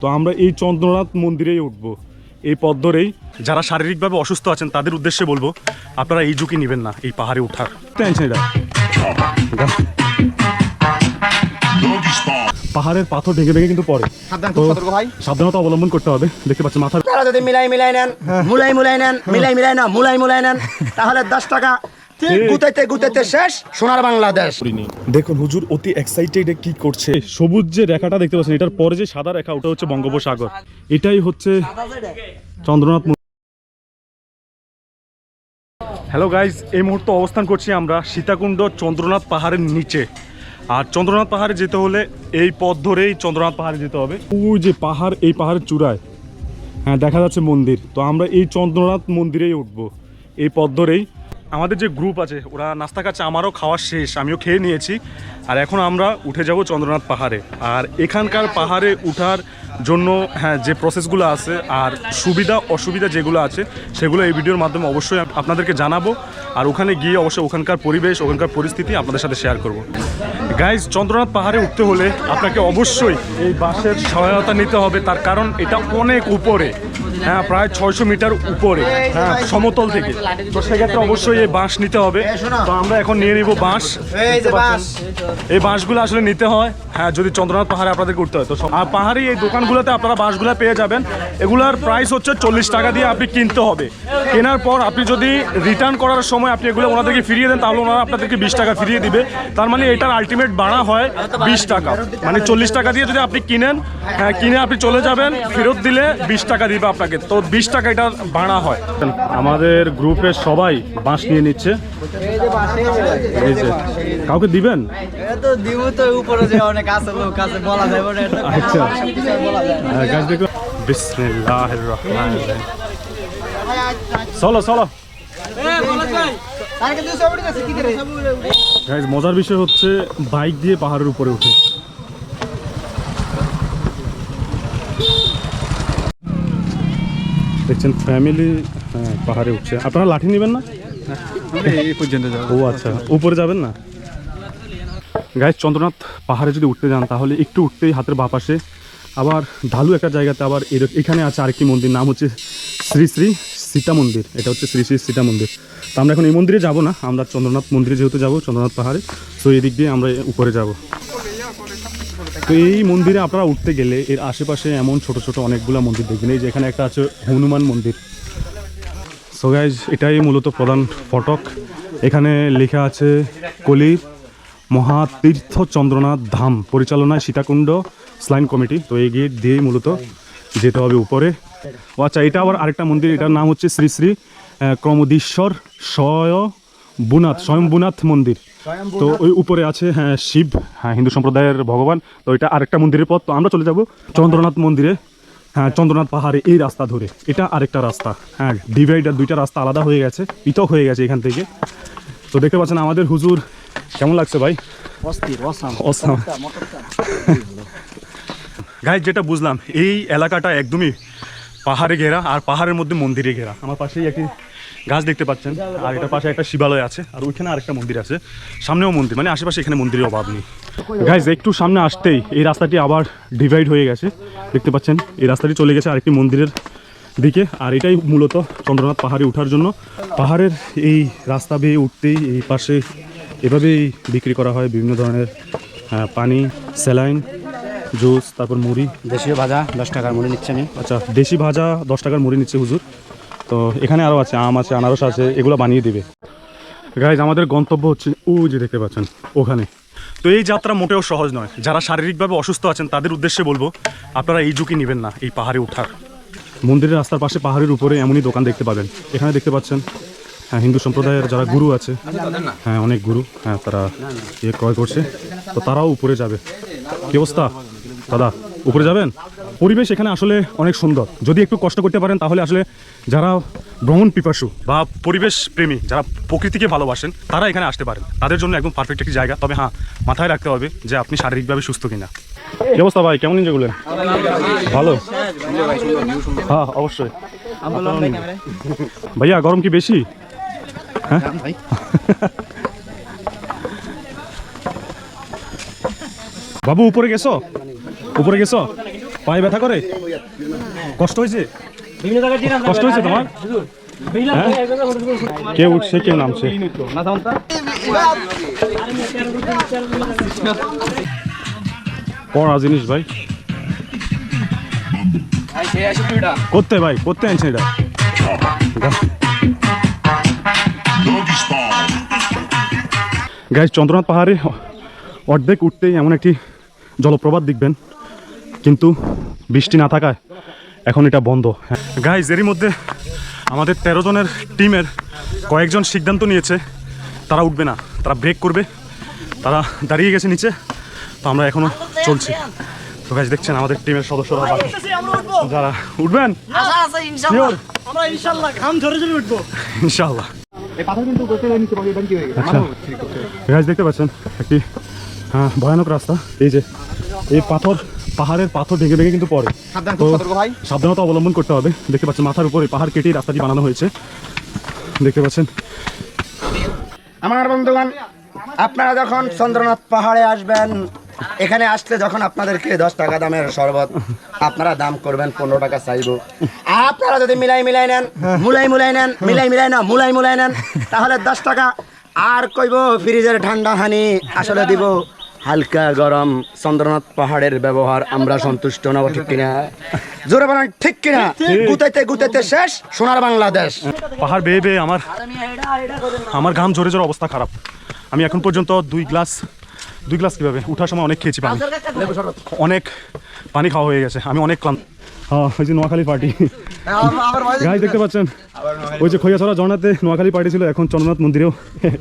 তো আমরা এই চন্দ্রনাথ মন্দিরেই উঠব। এই পথ ধরেই যারা শারীরিকভাবে অসুস্থ আছেন তাদের উদ্দেশ্যে বলব আপনারা এই ঝুঁকি নেবেন না এই পাহাড়ে ওঠার। টেনশন এটা পাহাড়ের পাথর ভেঙে ভেঙে কিন্তু পড়ে। সাবধান তো খুব সতর্ক ভাই। সাবধানতা অবলম্বন করতে হবে দেখতে পাচ্ছেন মাথা তারা যদি মিলাই মিলাই নেন মুলাই মুলাই নেন মিলাই মিলাই না মুলাই মুলাই নেন তাহলে দশ টাকা গুতাইতে গুতাইতে শেষ সোনার বাংলাদেশ। দেখুন হুজুর অতি এক্সাইটেড কি করছে? সবুজ যে রেখাটা দেখতে পাচ্ছেন এটার পরে যে সাদা রেখা ওটা হচ্ছে বঙ্গোপসাগর। এটাই হচ্ছে চন্দ্রনাথ হ্যালো গাইজ এই মুহূর্তে অবস্থান করছি আমরা সীতাকুণ্ড চন্দ্রনাথ পাহাড়ের নিচে। আর চন্দ্রনাথ পাহাড়ে যেতে হলে এই পথ ধরেই চন্দ্রনাথ পাহাড়ে যেতে হবে। ওই যে পাহাড় এই পাহাড়ের চূড়ায়। হ্যাঁ দেখা যাচ্ছে মন্দির। তো আমরা এই চন্দ্রনাথ মন্দিরেই উঠবো। এই পথ ধরেই আমাদের যে গ্রুপ আছে, ওরা নাস্তা খাচ্ছে, আমারও খাওয়া শেষ, আমিও খেয়ে নিয়েছি। আর এখন আমরা উঠে যাব চন্দ্রনাথ পাহাড়ে। আর এখানকার পাহাড়ে উঠার জন্য হ্যাঁ যে প্রসেসগুলো আছে, আর সুবিধা, অসুবিধা যেগুলো আছে, সেগুলো এই ভিডিওর মাধ্যমে অবশ্যই আপনাদেরকে জানাব। আর ওখানে গিয়ে অবশ্যই ওখানকার পরিবেশ, ওখানকার পরিস্থিতি আপনাদের সাথে শেয়ার করব। গাইজ চন্দ্রনাথ পাহাড়ে উঠতে হলে আপনাকে অবশ্যই এই বাসের সহায়তা নিতে হবে। তার কারণ এটা অনেক উপরে। হ্যাঁ প্রায় ছয়শো মিটার উপরে হ্যাঁ সমতল থেকে। তো সেক্ষেত্রে অবশ্যই এই বাঁশ নিতে হবে। তো আমরা এখন নিয়ে নিব বাঁশ এই যে বাস এই বাঁশগুলো আসলে নিতে হয়। হ্যাঁ যদি চন্দ্রনাথ পাহাড়ে আপনাদেরকে উঠতে হয় তো আর পাহাড়ি এই দোকানগুলোতে আপনারা বাঁশগুলো পেয়ে যাবেন। এগুলার প্রাইস হচ্ছে চল্লিশ টাকা দিয়ে আপনি কিনতে হবে। কেনার পর আপনি যদি রিটার্ন করার সময় আপনি এগুলো ওনাদেরকে ফিরিয়ে দেন তাহলে ওনারা আপনাদেরকে বিশ টাকা ফিরিয়ে দিবে। তার মানে এটার আলটিমেট বাড়া হয় বিশ টাকা। মানে চল্লিশ টাকা দিয়ে যদি আপনি কিনেন হ্যাঁ কিনে আপনি চলে যাবেন ফেরত দিলে বিশ টাকা দিবে আপনাকে। তো বিশ টাকা এটা ভাড়া হয়। আমাদের গ্রুপের সবাই বাঁশ নিয়ে নিচ্ছে। কাউকে দিবেন? আচ্ছা। গাছ চলো চলো। মজার বিষয় হচ্ছে বাইক দিয়ে পাহাড়ের উপরে উঠে। দেখছেন ফ্যামিলি হ্যাঁ পাহাড়ে উঠছে। আপনারা লাঠি নেবেন না? এই পর্যন্ত ও আচ্ছা। উপরে যাবেন না? গায়ে চন্দ্রনাথ পাহাড়ে যদি উঠতে যান তাহলে একটু উঠতেই হাতের বাঁ পাশে। আবার ঢালু একটা জায়গাতে আবার এর- এখানে আছে আরেকটি মন্দির নাম হচ্ছে শ্রী শ্রী সীতা মন্দির। এটা হচ্ছে শ্রী শ্রী সীতা মন্দির। তো আমরা এখন এই মন্দিরে যাব না আমরা চন্দ্রনাথ মন্দিরে যেহেতু যাব চন্দ্রনাথ পাহাড়ে। তো এদিক দিয়ে আমরা উপরে যাব। তো এই মন্দিরে আপনারা উঠতে গেলে এর আশেপাশে এমন ছোট ছোট অনেকগুলো মন্দির দেখবেন। এই যে এখানে একটা আছে হনুমান মন্দির। সো গাইজ এটাই মূলত প্রধান ফটক। এখানে লেখা আছে কলির মহাতীর্থ চন্দ্রনাথ ধাম পরিচালনায় সীতাকুণ্ড স্লাইন কমিটি। তো এই গেট দিয়েই মূলত যেতে হবে উপরে। ও আচ্ছা এটা আবার আরেকটা মন্দির এটার নাম হচ্ছে শ্রী শ্রী আহ, ক্রমদীশ্বর স্বয়ম্বুনাথ স্বয়ম্বুনাথ মন্দির। তো ওই উপরে আছে হ্যাঁ শিব হ্যাঁ হিন্দু সম্প্রদায়ের ভগবান। তো এটা আরেকটা মন্দিরের পথ। তো আমরা চলে যাব চন্দ্রনাথ মন্দিরে। হ্যাঁ চন্দ্রনাথ পাহাড়ে এই রাস্তা ধরে। এটা আরেকটা রাস্তা। হ্যাঁ ডিভাইডার দুইটা রাস্তা আলাদা হয়ে গেছে পৃথক হয়ে গেছে এখান থেকে। তো দেখতে পাচ্ছেন আমাদের হুজুর কেমন লাগছে ভাই? গাই যেটা বুঝলাম এই এলাকাটা একদমই পাহাড়ে ঘেরা আর পাহাড়ের মধ্যে মন্দিরে ঘেরা। আমার পাশেই একটি গাছ দেখতে পাচ্ছেন। আর এটার পাশে একটা শিবালয় আছে আর ওইখানে আরেকটা মন্দির আছে। সামনেও মন্দির মানে আশেপাশে এখানে মন্দিরের অভাব নেই। গাইজ একটু সামনে আসতেই এই রাস্তাটি আবার ডিভাইড হয়ে গেছে। দেখতে পাচ্ছেন এই রাস্তাটি চলে গেছে আরেকটি মন্দিরের দিকে। আর এটাই মূলত চন্দ্রনাথ পাহাড়ে ওঠার জন্য। পাহাড়ের এই রাস্তা বেয়ে উঠতেই এই পাশে এভাবেই বিক্রি করা হয় বিভিন্ন ধরনের পানি স্যালাইন জুস তারপর মুড়ি। দেশীয় ভাজা দশ টাকার মুড়ি নিচ্ছে আমি আচ্ছা দেশি ভাজা দশ টাকার মুড়ি নিচ্ছে হুজুর। তো এখানে আরও আছে, আম আছে, আনারস আছে, এগুলো বানিয়ে দিবে। গাইজ আমাদের গন্তব্য হচ্ছে ও যে দেখতে পাচ্ছেন, ওখানে। তো এই যাত্রা মোটেও সহজ নয়। যারা শারীরিকভাবে অসুস্থ আছেন, তাদের উদ্দেশ্যে বলব, আপনারা এই ঝুঁকি নেবেন না, এই পাহাড়ে ওঠার। মন্দিরের রাস্তার পাশে পাহাড়ের উপরে এমনই দোকান দেখতে পাবেন। এখানে দেখতে পাচ্ছেন হ্যাঁ হিন্দু সম্প্রদায়ের যারা গুরু আছে হ্যাঁ অনেক গুরু হ্যাঁ তারা ইয়ে ক্রয় করছে। তো তারাও উপরে যাবে। কি অবস্থা? দাদা? উপরে যাবেন? পরিবেশ এখানে আসলে অনেক সুন্দর। যদি একটু কষ্ট করতে পারেন, তাহলে আসলে যারা ভ্রমণ পিপাসু বা পরিবেশ প্রেমী, যারা প্রকৃতিকে ভালোবাসেন, তারা এখানে আসতে পারেন। তাদের জন্য একদম পারফেক্ট একটি জায়গা। তবে হ্যাঁ মাথায় রাখতে হবে যে আপনি শারীরিকভাবে সুস্থ কিনা। কি অবস্থা ভাই? কেমন এনজয় করলেন ভালো? হ্যাঁ অবশ্যই। ভাইয়া, গরম কি বেশি? হ্যাঁ? বাবু, উপরে গেছো? উপরে গেছো? পায়ে ব্যথা করে? কষ্ট হয়েছে? কষ্ট হয়েছে তোমার? হ্যাঁ? কে উঠছে, কে নামছে? পড়া জিনিস ভাই। করতে ভাই, করতে আনছে এটা। গাইজ চন্দ্রনাথ পাহাড়ে অর্ধেক উঠতেই এমন একটি জলপ্রপাত দেখবেন। কিন্তু বৃষ্টি না থাকায় এখন এটা বন্ধ। গাইজ এরই মধ্যে আমাদের তেরো জনের টিমের কয়েকজন সিদ্ধান্ত নিয়েছে তারা উঠবে না তারা ব্রেক করবে তারা দাঁড়িয়ে গেছে নিচে তো আমরা এখনও চলছি। তো গাইজ দেখছেন আমাদের টিমের সদস্যরা যারা উঠবেন? Sure? ইনশাআল্লাহ। আচ্ছা। গাছ দেখতে পাচ্ছেন একটি হ্যাঁ, ভয়ানক রাস্তা। এই যে এই পাথর পাহাড়ের পাথর ভেঙে ভেঙে কিন্তু পড়ে। তো সাবধানতা অবলম্বন করতে হবে। দেখতে পাচ্ছেন মাথার উপরে পাহাড় কেটেই রাস্তাটি বানানো হয়েছে। দেখতে পাচ্ছেন। আমার বন্ধুগণ আপনারা যখন চন্দ্রনাথ পাহাড়ে আসবেন এখানে আসলে যখন আপনাদেরকে দশ টাকা দামের শরবত আপনারা দাম করবেন পনেরো টাকা চাইব। আপনারা যদি মিলাই মিলাই নেন মুলাই মুলাই নেন মিলাই মিলাই না মুলাই মুলাই নেন তাহলে দশ টাকা। আর কইব ফ্রিজের ঠান্ডা হানি আসলে দিব। হালকা গরম চন্দ্রনাথ পাহাড়ের ব্যবহার আমরা সন্তুষ্ট নব ঠিক কিনা? জোরে বলেন ঠিক কিনা? গুতাইতে গুতাইতে শেষ সোনার বাংলাদেশ। পাহাড় বেয়ে বেয়ে আমার আমার ঘাম জোরে জোরে অবস্থা খারাপ। আমি এখন পর্যন্ত দুই গ্লাস দুই গ্লাস কীভাবে? উঠার সময় অনেক খেয়েছি পানি। অনেক পানি খাওয়া হয়ে গেছে আমি অনেক ক্লান্ত। হ্যাঁ ওই যে নোয়াখালী পার্টি। গাছ দেখতে পাচ্ছেন? ওই যে খৈয়াছড়া ঝর্ণাতে নোয়াখালী পার্টি ছিল এখন চন্দ্রনাথ মন্দিরেও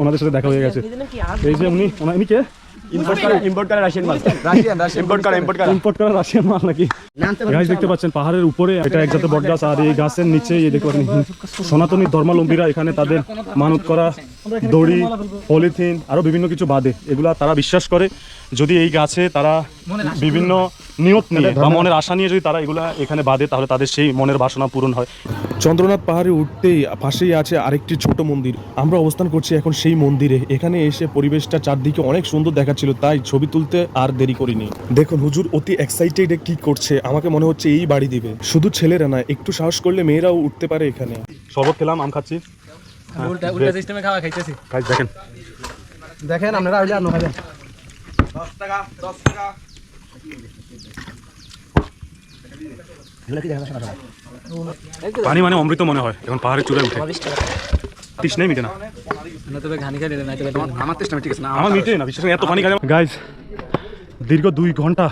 ওনাদের সাথে দেখা হয়ে গেছে। এই যে উনি উনি কে? ইম্পোর্ট করা রাশিয়ান মাল? নাকি? গাছ দেখতে পাচ্ছেন পাহাড়ের উপরে এটা এক জাতের বট আর এই গাছের নিচে এই দেখতে পাচ্ছেন সনাতনী ধর্মালম্বীরা এখানে তাদের মানত করা দড়ি পলিথিন আরও বিভিন্ন কিছু বাদে। এগুলা তারা বিশ্বাস করে। যদি এই গাছে তারা বিভিন্ন নিয়ত নিয়ে বা মনের আশা নিয়ে যদি তারা এগুলা এখানে বাঁধে তাহলে তাদের সেই মনের বাসনা পূরণ হয়। চন্দ্রনাথ পাহাড়ে উঠতেই পাশেই আছে আরেকটি ছোট মন্দির। আমরা অবস্থান করছি এখন সেই মন্দিরে। এখানে এসে পরিবেশটা চারদিকে অনেক সুন্দর দেখাচ্ছিল তাই ছবি তুলতে আর দেরি করিনি। দেখুন হুজুর অতি এক্সাইটেড কি করছে আমাকে মনে হচ্ছে এই বাড়ি দিবে। শুধু ছেলেরা না একটু সাহস করলে মেয়েরাও উঠতে পারে এখানে। শরবত খেলাম আম খাচ্ছি। দেখেন। দেখেন আপনারা পানি মানে অমৃত মনে হয় এখন পাহাড়ের চূড়ায় উঠে। তৃষ্ণাই মিটে না। না তবে ঘানি খাই দিলে না তবে আমার চেষ্টা ঠিক আছে না আমার মিটে না বিশেষ এত পানি খাই গাইজ দীর্ঘ দুই ঘণ্টা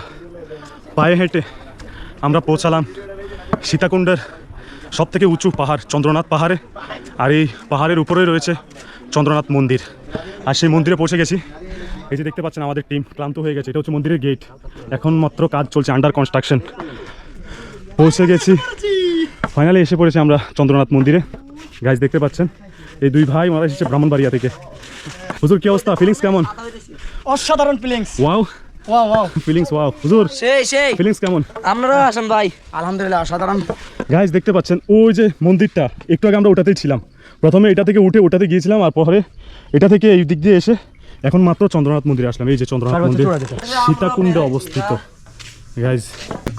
পায়ে হেঁটে আমরা পৌঁছালাম সীতাকুণ্ডের সব থেকে উঁচু পাহাড় চন্দ্রনাথ পাহাড়ে। আর এই পাহাড়ের উপরেই রয়েছে চন্দ্রনাথ মন্দির। আর সেই মন্দিরে পৌঁছে গেছি। এই যে দেখতে পাচ্ছেন আমাদের টিম ক্লান্ত হয়ে গেছে। এটা হচ্ছে মন্দিরের গেট এখন মাত্র কাজ চলছে আন্ডার কনস্ট্রাকশন পৌঁছে গেছি। ফাইনালি এসে পড়েছি আমরা চন্দ্রনাথ মন্দিরে। গাছ দেখতে পাচ্ছেন? এই দুই ভাই মারা এসেছে ব্রাহ্মণবাড়িয়া থেকে। হুজুর কি অবস্থা? ফিলিংস কেমন? অসাধারণ feelings wow wow wow feelings wow হুজুর সেই সেই। ফিলিংস কেমন? আপনারা আসেন ভাই। আলহামদুলিল্লাহ অসাধারণ। গাইজ দেখতে পাচ্ছেন? ওই যে মন্দিরটা একটু আগে আমরা ওটাতেই ছিলাম। প্রথমে এটা থেকে উঠে ওটাতে গিয়েছিলাম আর পরে এটা থেকে এই দিক দিয়ে এসে এখন মাত্র চন্দ্রনাথ মন্দিরে আসলাম। এই যে চন্দ্রনাথ মন্দির সীতাকুণ্ডে অবস্থিত। গাইজ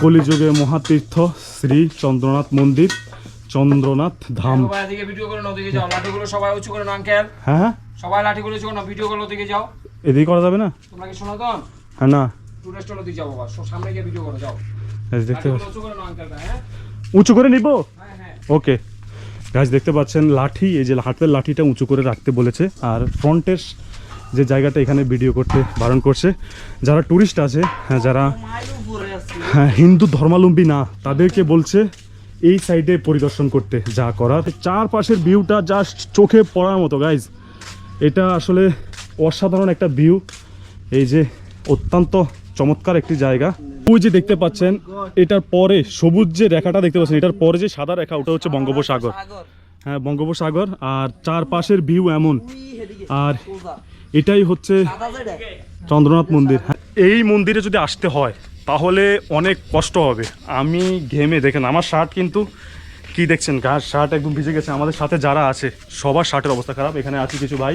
কলিযুগে মহাতীর্থ শ্রী চন্দ্রনাথ মন্দির চন্দ্রনাথ ধাম। সবাই এদিকে ভিডিও করে ওদিকে যাও। লাঠিগুলো সবাই উঁচু করে আঙ্কেল হ্যাঁ হ্যাঁ। সবাই লাঠিগুলো করে নাও ভিডিও করে ওদিকে যাও। এদিকে করা যাবে না? তোমরা কি শোনো হ্যাঁ না। টুরিস্ট ওদিকে যাও বাবা। সামনে গিয়ে ভিডিও করো যাও। দেখতে উঁচু করে নাও আঙ্কেলটা হ্যাঁ? উঁচু করে নিব? হ্যাঁ হ্যাঁ। ওকে গাছ দেখতে পাচ্ছেন লাঠি এই যে হাতের লাঠিটা উঁচু করে রাখতে বলেছে। আর ফ্রন্টের যে জায়গাটা এখানে ভিডিও করতে বারণ করছে। যারা ট্যুরিস্ট আছে হ্যাঁ, যারা হ্যাঁ, হিন্দু ধর্মাবলম্বী না তাদেরকে বলছে এই সাইডে পরিদর্শন করতে যা করার। চারপাশের ভিউটা জাস্ট চোখে পড়ার মতো গাইজ এটা আসলে অসাধারণ একটা ভিউ এই যে অত্যন্ত চমৎকার একটি জায়গা। ওই যে দেখতে পাচ্ছেন এটার পরে সবুজ যে রেখাটা দেখতে পাচ্ছেন এটার পরে যে সাদা রেখা ওটা হচ্ছে বঙ্গোপসাগর। হ্যাঁ বঙ্গোপসাগর আর চারপাশের ভিউ এমন। আর এটাই হচ্ছে চন্দ্রনাথ মন্দির। এই মন্দিরে যদি আসতে হয় তাহলে অনেক কষ্ট হবে। আমি ঘেমে দেখেন আমার শার্ট কিন্তু কি দেখছেন? গা শার্ট একদম ভিজে গেছে। আমাদের সাথে যারা আছে সবার শার্টের অবস্থা খারাপ। এখানে আছে কিছু ভাই।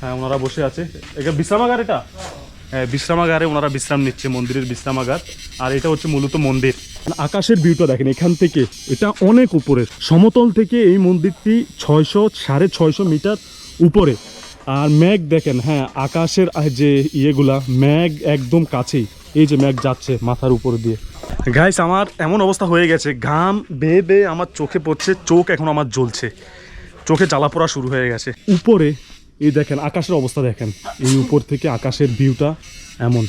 হ্যাঁ ওনারা বসে আছে। এটা বিশ্রামাগার এটা? হ্যাঁ বিশ্রামাগারে ওনারা বিশ্রাম নিচ্ছে মন্দিরের বিশ্রামাগার। আর এটা হচ্ছে মূলত মন্দির। আকাশের ভিউটা দেখেন এখান থেকে। এটা অনেক উপরে। সমতল থেকে এই মন্দিরটি ছয়শো সাড়ে ছয়শো মিটার উপরে। আর মেঘ দেখেন হ্যাঁ আকাশের যে ইয়েগুলা, মেঘ একদম কাছেই। এই যে মেঘ যাচ্ছে মাথার উপর দিয়ে। গাইস আমার এমন অবস্থা হয়ে গেছে, ঘাম বেয়ে বেয়ে আমার চোখে পড়ছে, চোখ এখন আমার জ্বলছে। চোখে জ্বালা পড়া শুরু হয়ে গেছে। উপরে, এই দেখেন, আকাশের অবস্থা দেখেন। এই উপর থেকে আকাশের ভিউটা এমন।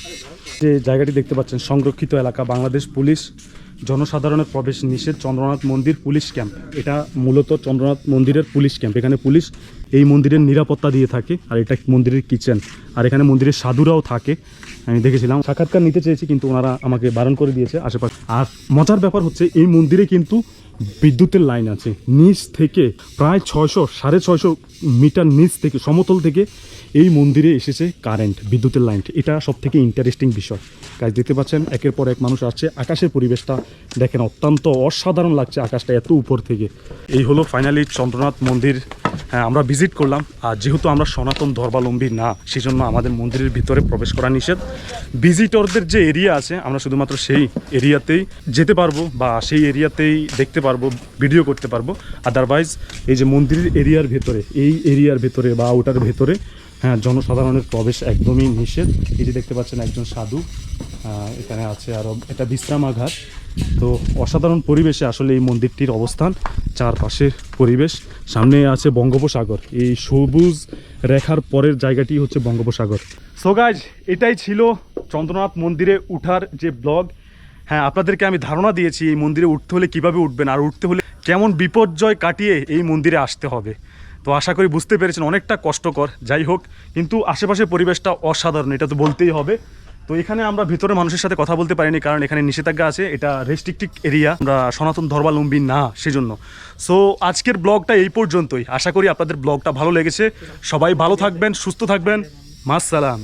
যে জায়গাটি দেখতে পাচ্ছেন, সংরক্ষিত এলাকা, বাংলাদেশ পুলিশ। জনসাধারণের প্রবেশ নিষেধ চন্দ্রনাথ মন্দির পুলিশ ক্যাম্প। এটা মূলত চন্দ্রনাথ মন্দিরের পুলিশ ক্যাম্প। এখানে পুলিশ এই মন্দিরের নিরাপত্তা দিয়ে থাকে আর এটা মন্দিরের কিচেন। আর এখানে মন্দিরের সাধুরাও থাকে। আমি দেখেছিলাম, সাক্ষাৎকার নিতে চেয়েছি কিন্তু ওনারা আমাকে বারণ করে দিয়েছে আশেপাশে। আর মজার ব্যাপার হচ্ছে এই মন্দিরে কিন্তু বিদ্যুতের লাইন আছে। নিচ থেকে প্রায় ছয়শো, সাড়ে ছয়শো মিটার নিচ থেকে, সমতল থেকে এই মন্দিরে এসেছে কারেন্ট, বিদ্যুতের লাইন এটা সব থেকে ইন্টারেস্টিং বিষয়। কাজ দেখতে পাচ্ছেন, একের পর এক মানুষ আসছে। আকাশের পরিবেশটা দেখেন অত্যন্ত অসাধারণ লাগছে আকাশটা এত উপর থেকে। এই হলো ফাইনালি চন্দ্রনাথ মন্দির আমরা ভিজিট করলাম। আর যেহেতু আমরা সনাতন ধর্মাবলম্বী না, সেজন্য আমাদের মন্দিরের ভিতরে প্রবেশ করা নিষেধ। ভিজিটরদের যে এরিয়া আছে, আমরা শুধুমাত্র সেই এরিয়াতেই যেতে পারব বা সেই এরিয়াতেই দেখতে পারব ভিডিও করতে পারব। আদারওয়াইজ এই যে মন্দিরের এরিয়ার ভেতরে, এই এরিয়ার ভেতরে বা ওটার ভেতরে হ্যাঁ জনসাধারণের প্রবেশ একদমই নিষেধ। যে দেখতে পাচ্ছেন একজন সাধু এখানে আছে আরও এটা বিশ্রামাঘাত তো অসাধারণ পরিবেশে আসলে এই মন্দিরটির অবস্থান চারপাশের পরিবেশ। সামনে আছে বঙ্গোপসাগর। এই সবুজ রেখার পরের জায়গাটি হচ্ছে বঙ্গোপসাগর। সো গাইজ এটাই ছিল চন্দ্রনাথ মন্দিরে উঠার যে ব্লগ। হ্যাঁ আপনাদেরকে আমি ধারণা দিয়েছি এই মন্দিরে উঠতে হলে কীভাবে উঠবেন, আর উঠতে হলে কেমন বিপর্যয় কাটিয়ে এই মন্দিরে আসতে হবে। তো আশা করি বুঝতে পেরেছেন, অনেকটা কষ্টকর। যাই হোক, কিন্তু আশেপাশের পরিবেশটা অসাধারণ, এটা তো বলতেই হবে। তো এখানে আমরা ভিতরে মানুষের সাথে কথা বলতে পারিনি, কারণ এখানে নিষেধাজ্ঞা আছে, এটা রেস্ট্রিক্টিভ এরিয়া আমরা সনাতন ধর্মালম্বী না, সেজন্য। সো আজকের ব্লগটা এই পর্যন্তই। আশা করি আপনাদের ব্লগটা ভালো লেগেছে। সবাই ভালো থাকবেন, সুস্থ থাকবেন। মাস সালাম।